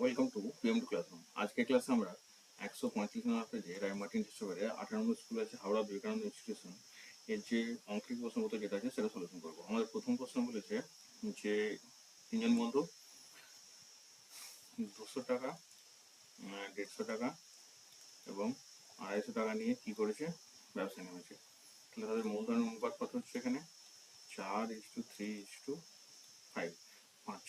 Welcome to PM to classroom আজকে ক্লাসে আমরা একশো পঁয়ত্রিশ নম্বর পেজে রায় মার্টিন হিসেবে আঠারো নম্বর স্কুল আছে হাওড়া বিবেকানন্দ ইনস্টিটিউশন এর যে অঙ্কিক প্রশ্নপত্র যেটা আছে সেটা সলিউশন করব। আমাদের প্রথম প্রশ্ন বলেছে যে তিনজন বন্ধু, দুশো টাকা দেড়শো টাকা এবং আড়াইশো টাকা নিয়ে কি করেছে? ব্যবসা নেমেছে। তাহলে তাদের মূলধন অনুপাত কত হচ্ছে এখানে চার is to three is to five পাঁচ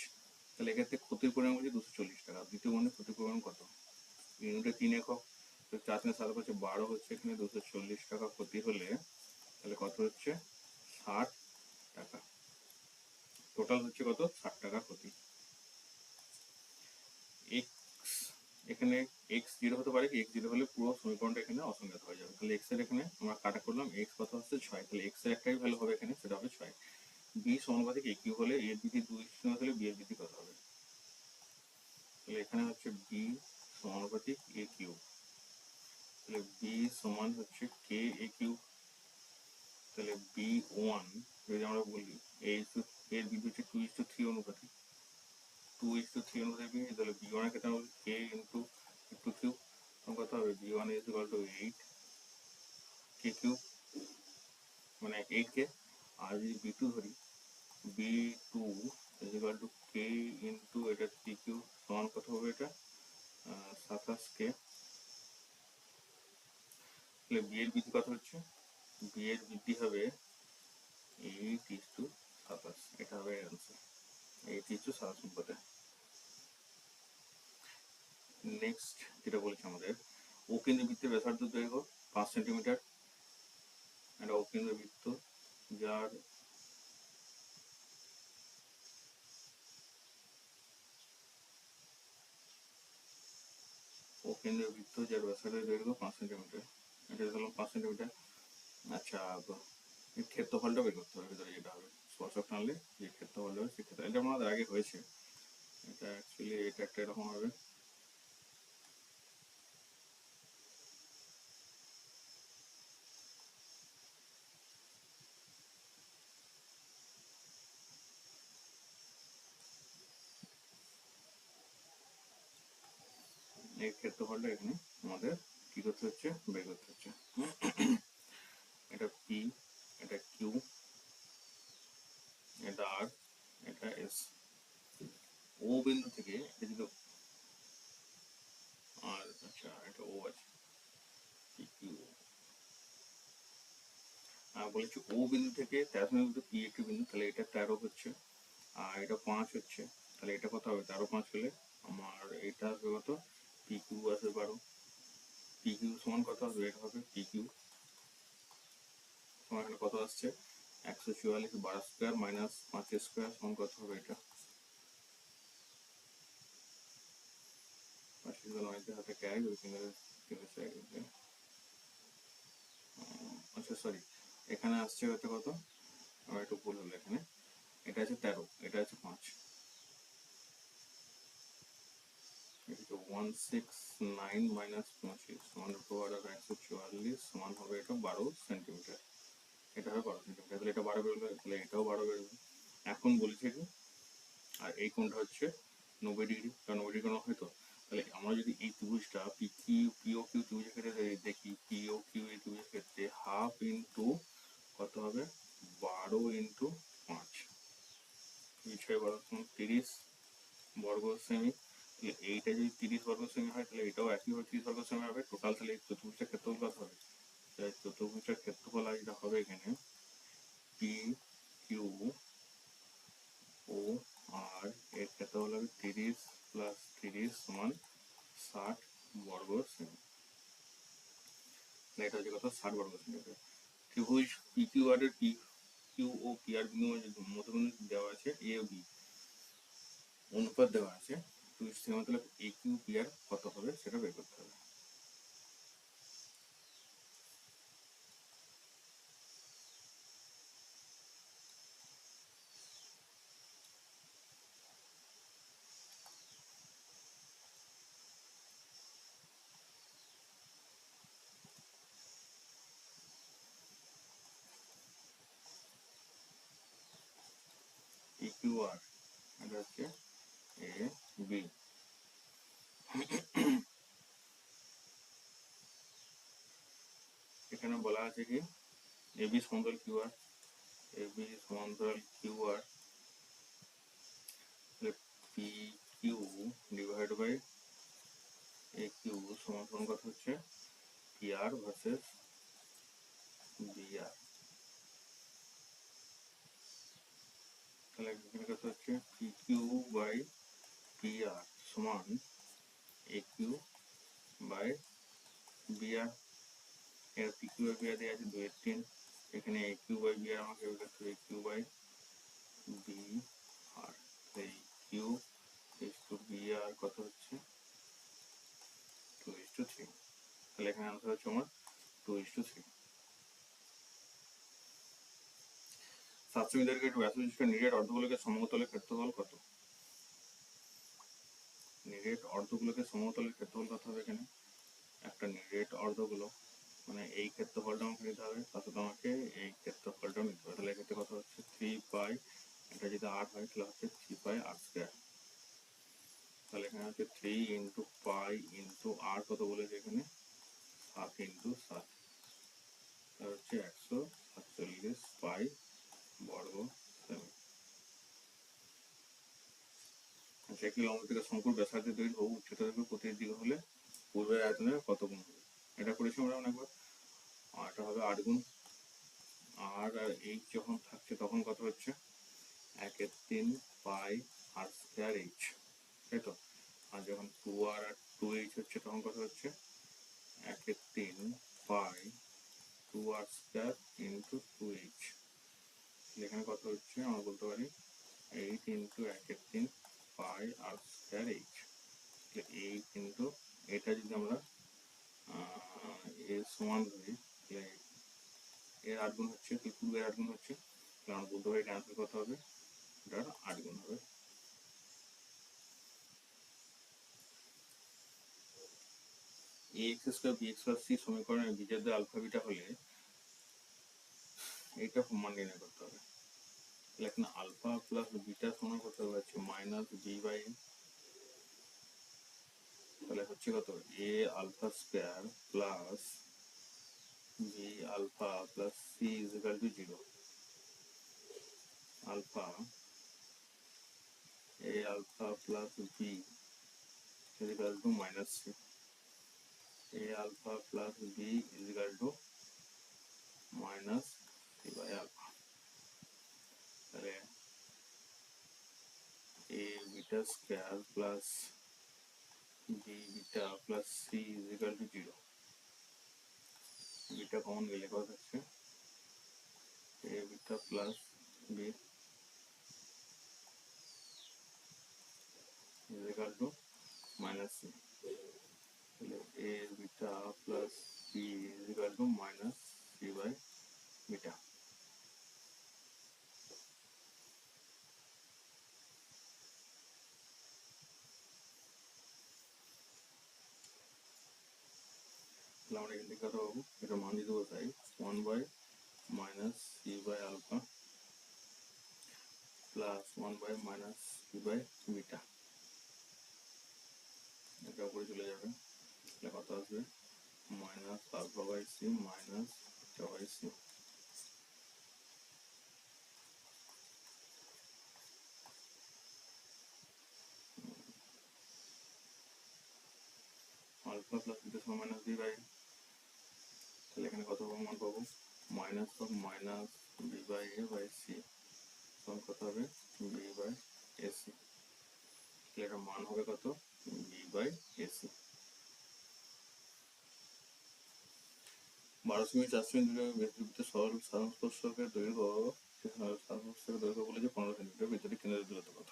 তাহলে এক্ষেত্রে ক্ষতির পরিমাণ হচ্ছে দুশো চল্লিশ টাকা। দ্বিতীয় বন্ধে ক্ষতির পরিমাণ কত? ইউনিটে তিন একক। চার তিনে সাত হচ্ছে বারো, হচ্ছে এখানে দুশো চল্লিশ টাকা ক্ষতি হলে তাহলে কত হচ্ছে? ষাট টাকা। টোটাল হচ্ছে কত? ষাট টাকা ক্ষতি। এক্স, এখানে এক্স জিরো হতে পারে কি? এক্স জিরো হলে পুরো সমীকরণটা এখানে অসংজ্ঞাত হয়ে যাবে। তাহলে এক্সের এখানে আমরা কাটা করলাম, এক্স কত হচ্ছে ছয়। তাহলে এক্সের একটাই ভ্যালু হবে এখানে, সেটা হবে ছয়। বি সমানুপাতিক এ কিউ হলে এর বৃদ্ধি দুই শূন্য হলে বি এর বৃদ্ধি কত হবে। তাহলে এখানে হচ্ছে বি সমানুপাতিক এ কিউ। তাহলে বি সমান হচ্ছে কে এ কিউ। তাহলে বি ওয়ান, যদি আমরা বলি এ এর বৃদ্ধি হচ্ছে টু ইস টু থ্রি অনুপাতিক। টু ইস টু থ্রি অনুপাতিক বি তাহলে বি ওয়ানের ক্ষেত্রে আমরা কে ইন্টু টু কিউ। কত হবে B one is equal to eight K Q মানে এইট কে। আর যদি বি টু ধরি B two is equal to K into এটা পি ও কেন্দ্রের বৃত্ত যার ব্যাসার্ধের দৈর্ঘ্য পাঁচ সেন্টিমিটার এটা ধরলাম পাঁচ সেন্টিমিটার আচ্ছা ক্ষেত্রফলটা বের করতে হবে ভিতরে যেটা হবে। স্পর্শক টানলে যে ক্ষেত্রফলটা হবে সেক্ষেত্রে এটা আমাদের আগে হয়েছে। এটা অ্যাকচুয়ালি এটা একটা এরকম হবে। এই ক্ষেত্রফলটা এখানে আমাদের কি করতে হচ্ছে? বের করতে হচ্ছে। এটা পি এটা কিউ এটা আর এটা এস ও বিন্দু থেকে এটা যদি আর আচ্ছা এটা ও আছে। কিউ বলেছি ও বিন্দু থেকে তেরো বিন্দু পি একটি বিন্দু, তাহলে এটা তেরো হচ্ছে। আর এটা পাঁচ হচ্ছে, তাহলে এটা কত হবে? তেরো পাঁচ হলে আমার এটা আসবে কত পি আসবে বারো। পি সমান কত আসবে এটা হবে পি তোমার এখানে কত আসছে? একশো চুয়াল্লিশ বারো স্কোয়ার মাইনাস পাঁচ স্কোয়ার সমান কত হবে এটা? সাইড আচ্ছা সরি এখানে আসছে হচ্ছে কত? আমার একটু ভুল হলো এখানে। এটা আছে তেরো, এটা আছে পাঁচ। এটা ওয়ান সিক্স নাইন মাইনাস পঁচিশ সমান ফোর আর একশো চুয়াল্লিশ সমান হবে এটা বারো সেন্টিমিটার এটা হবে বারো তাহলে এটা বারো বেরোবে তাহলে এটাও বারো বেরোবে এখন বলেছে কি আর এই কোণটা হচ্ছে নব্বই ডিগ্রি। কারণ নব্বই ডিগ্রি তাহলে আমরা যদি এই ত্রিভুজটা P Q P O Q ত্রিভুজের ক্ষেত্রে দেখি পিও কিউ এই ত্রিভুজের ক্ষেত্রে হাফ ইন্টু কত হবে? বারো ইন্টু পাঁচ। ছয় বারো তিরিশ বর্গ সেমি তাহলে এইটা যদি তিরিশ বর্গ সেমি হয় তাহলে এটাও একইভাবে তিরিশ বর্গ সেমি হবে টোটাল তাহলে এই চতুর্ভুজটার ক্ষেত্রফল কত হবে তাহলে চতুর্ভুজটার ক্ষেত্রফল আর যেটা হবে এখানে পি কিউ ও আর এর ক্ষেত্রফল হবে তিরিশ প্লাস তিরিশ সমান ষাট বর্গ সেমি এটা হচ্ছে কত ষাট বর্গ সেন্টিমিটার ত্রিভুজ পি কিউ আর এর পি কিউ ও পি আর বিন্দু মধ্যবিন্দু দেওয়া আছে এ ও বি অনুপাত দেওয়া আছে, তো সে এ কিউ পি আর কত হবে সেটা বের করতে হবে। কিউ আর এটা হচ্ছে এ বি এখানে বলা আছে কি? এবি সমান্তরাল কিউআর এবি সমান্তরাল QR P Q divide by A Q সমান কত হচ্ছে? P R versus B R তাহলে এখানে কত হচ্ছে P Q by P R সমান A Q by B R এর P Q by B R দেওয়া আছে, দুয়ের তিন। এখানে A Q by B R আমাকে করতে হবে কিউ বাই বি আর এই Q is to B R কত হচ্ছে? টু ইস টু থ্রি তাহলে এখানে আনসার হচ্ছে আমার two is to three metre gate ব্যাসবিশিষ্ট নিরেট অর্ধগুলোকে সমতলের ক্ষেত্রফল কত? নিরেট অর্ধগুলোকে সমতলের ক্ষেত্রফল কত হবে এখানে? একটা নিরেট অর্ধগুলো মানে এই ক্ষেত্রফলটা আমাকে নিতে হবে সাথে আমাকে এই ক্ষেত্রফলটাও নিতে হবে। তাহলে এক্ষেত্রে কত হচ্ছে? থ্রি পাই এটা যদি আট হয়, তাহলে হচ্ছে থ্রি পাই আর স্কোয়ার তাহলে এখানে হচ্ছে three into pi into R কত বলেছে এখানে? সাত ইন্টু সাত। হচ্ছে একশো সাতচল্লিশ পাই বর্গ একটি লম্ব থেকে শঙ্কুর ব্যাসার্ধের দৈর্ঘ্য উচ্চতা থেকে প্রতির দিকে হলে পূর্বের আয়তনের কত গুণ হবে? এটা করেছি আমরা অনেকবার। এটা হবে আট গুণ। আর আর এইচ যখন থাকছে তখন কত হচ্ছে? একের তিন পাই আর স্কোয়ার এইচ তাই তো আর যখন টু আর আর টু এইচ হচ্ছে তখন কত হচ্ছে একের তিন pi two R square into two H এখানে কত হচ্ছে আমরা বলতে পারি এইট ইন্টু একের তিন pi R square H eight into এটা যদি আমরা এর সমান ধরি তাহলে এর আট গুণ হচ্ছে, কি পূর্বের আট গুণ হচ্ছে আমরা বলতে পারি আনসার কত হবে এটার আট গুণ হবে। এক্স স্কোয়ার বি সি সমীকরণের হলে মান নির্ণয় করতে হবে। এখানে আলফা প্লাস বিটা সমান করতে হবে হচ্ছে মাইনাস বি বাই তাহলে হচ্ছে কত? A alpha square plus B alpha plus C is equal to zero alpha A alpha plus B is equal to minus C A alpha plus B is equal to minus C by alpha তাহলে beta square plus B beta plus C is equal to zero beta common গেলে কত হচ্ছে। A beta plus B is equal to minus C A beta plus B is equal to minus C by beta তাহলে আমরা এখান থেকে কত পাবো এটা মান যদি বসাই one by minus C by alpha plus one by minus C by beta এটা উপরে চলে যাবে তাহলে কত আসবে minus alpha by C minus beta by C alpha plus beta সমান মাইনাস বি বাই তাহলে এখানে কত মান পাবো? Minus of minus B by A by C সমান কত হবে? বি বাই এসি এটার মান হবে কত? বি বাই এসি বারোশো মিনিট চারশো মিনিট বিদ্যুৎ সরল সাধারণ স্পর্শকের দৈর্ঘ্য সাধারণ স্পর্শকের দৈর্ঘ্য বলেছে পনেরো সেন্টিমিটার বিদ্যুৎ কেন্দ্রের দূরত্ব কত?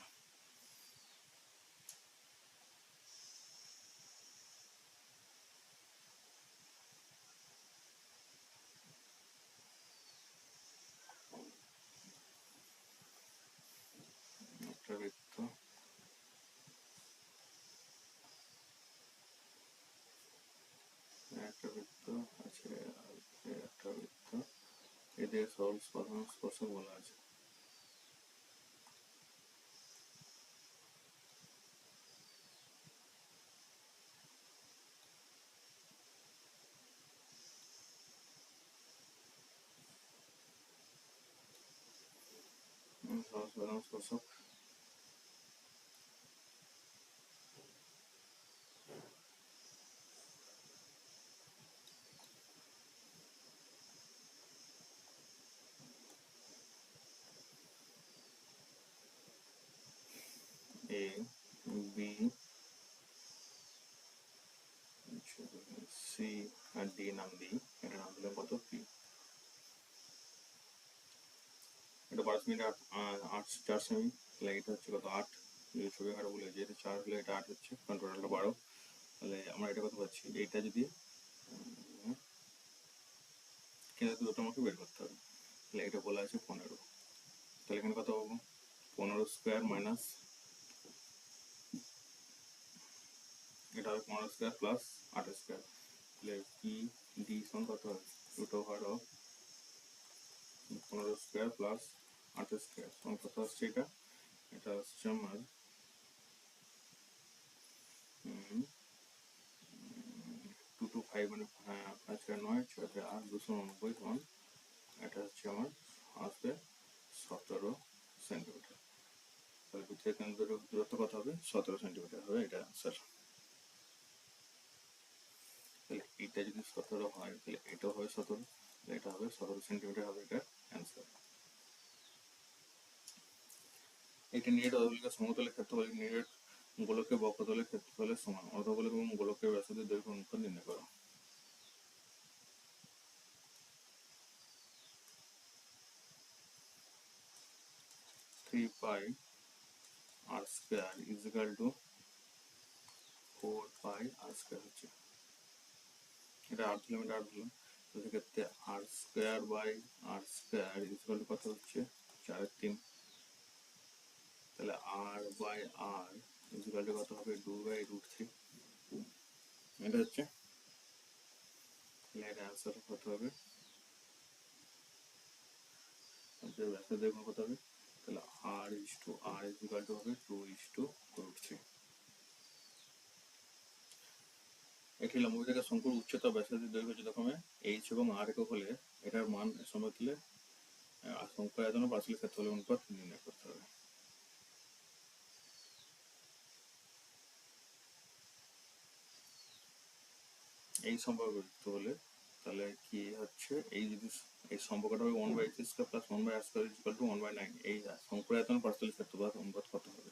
their soul's performance cosmology. Soul's performance cosmology. A B C আর ডি নাম দিই। এটা নাম দিলাম কত? পি এটা বারোশো মিনিট আট আট, চার সেমি এটা হচ্ছে কত? আট। যদি ছবি আঁকাটা বলে যেহেতু চার হলে এটা আট হচ্ছে, কারণ টোটালটা বারো। তাহলে আমরা এটা কত পাচ্ছি এইটা যদি কিন্তু দুটো আমাকে বের করতে হবে। তাহলে এটা বলা আছে পনেরো। তাহলে এখানে কত পাবো? পনেরো স্কোয়ার মাইনাস এটা হবে পনেরো স্কোয়ার প্লাস আট স্কোয়ার তাহলে পি ডি সমান কত হবে রুট ওভার অফ পনেরো স্কোয়ার প্লাস আট স্কোয়ার সমান কত আসছে এটা? এটা আসছে আমার টু টু ফাইভ মানে হ্যাঁ, পাঁচ চার নয় ছয় চার আট দুশো নব্বই সমান এটা হচ্ছে আমার আসবে সতেরো সেন্টিমিটার তাহলে থেকে কেন্দ্র দূরত্ব কত হবে সতেরো সেন্টিমিটার হবে এটা আনসার তাহলে এটা যদি সতেরো হয়, তাহলে এটাও হবে সতেরো এটা হবে সতেরো সেন্টিমিটার হবে এটা অ্যান্সার এটা নিরেট অধবলিকা সমতলের ক্ষেত্রফল নিরেট গোলকের বক্রতলের ক্ষেত্রফলের সমান। অর্ধগোলক এবং গোলকের ব্যাসার্ধের দৈর্ঘ্য অনুপাত নির্ণয় করো। Three pi R square equal to four pi R square হচ্ছে। এটা আট দিলাম এটা তো সেক্ষেত্রে R square by R square equal to কত হচ্ছে? চারের তিন। তাহলে R by R equal to কত হবে? টু বাই রুট থ্রি এটা হচ্ছে তাহলে এটা অ্যান্সার কত হবে? ব্যাসার্ধের কত হবে। তাহলে R is to R equal to হবে? Two is to root three একটি লম্ববিতাকার শঙ্কুর উচ্চতা ব্যাসার্ধের দৈর্ঘ্য যথাক্রমে এইচ এবং আর একক হলে এটার মান সময় তুলে শঙ্কু আয়তন পার্শ্বের ক্ষেত্রফলের অনুপাত নির্ণয় করতে হবে। এই সম্পর্ক হলে তাহলে কি হচ্ছে? এই যদি এই সম্পর্কটা হবে one by H square plus one by R square equal to one by nine এই শঙ্কু আয়তন পার্শ্বের ক্ষেত্রফল অনুপাত কত হবে?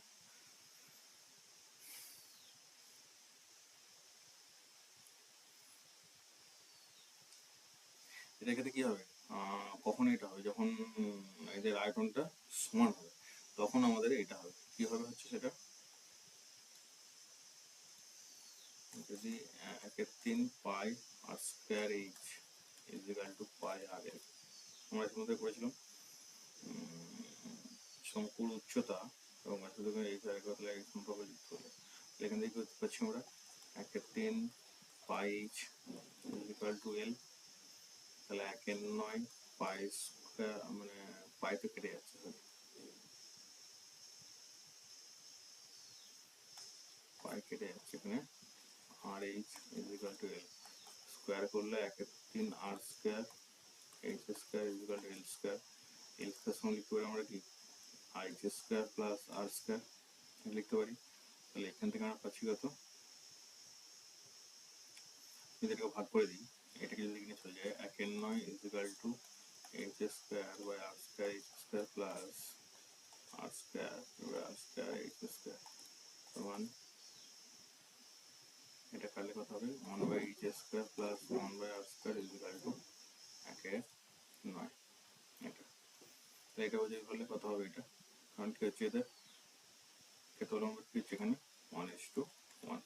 এটা ক্ষেত্রে কি হবে? কখন এটা হবে। যখন এদের আয়তনটা সমান হবে, তখন আমাদের এটা হবে। কি হবে হচ্ছে সেটা? যদি একের তিন pi R square H equal to pi R L আমরা এর মধ্যে করেছিলাম শঙ্কুর উচ্চতা এবং এই এই যুক্ত হলে। এখান থেকে করতে পারছি আমরা? একের তিন pi H equal to L তাহলে এক একের নয়, পাই স্কোয়ার মানে পাই তো কেটে যাচ্ছে। পাই কেটে যাচ্ছে এখানে। আর H equal to L square করলে এক একের তিন R square H square equal to L square L square সঙ্গে লিখতে পারি আমরা কি? H square plus R square লিখতে পারি। তাহলে এখান থেকে আমরা পাচ্ছি কত? এটাকে ভাগ করে দিই এটাকে যদি এখানে চলে যায় একের নয় equal to H square by R square H square plus R square by R square H square সমান এটা কাটলে কত হবে? One by H square plus one by R square equal to একে নয়। এটা। তো এটা বুঝে করলে কত হবে এটা? কারণ কি হচ্ছে এদের? ক্ষেত্রফল কি হচ্ছে এখানে ওয়ান ইস টু ওয়ান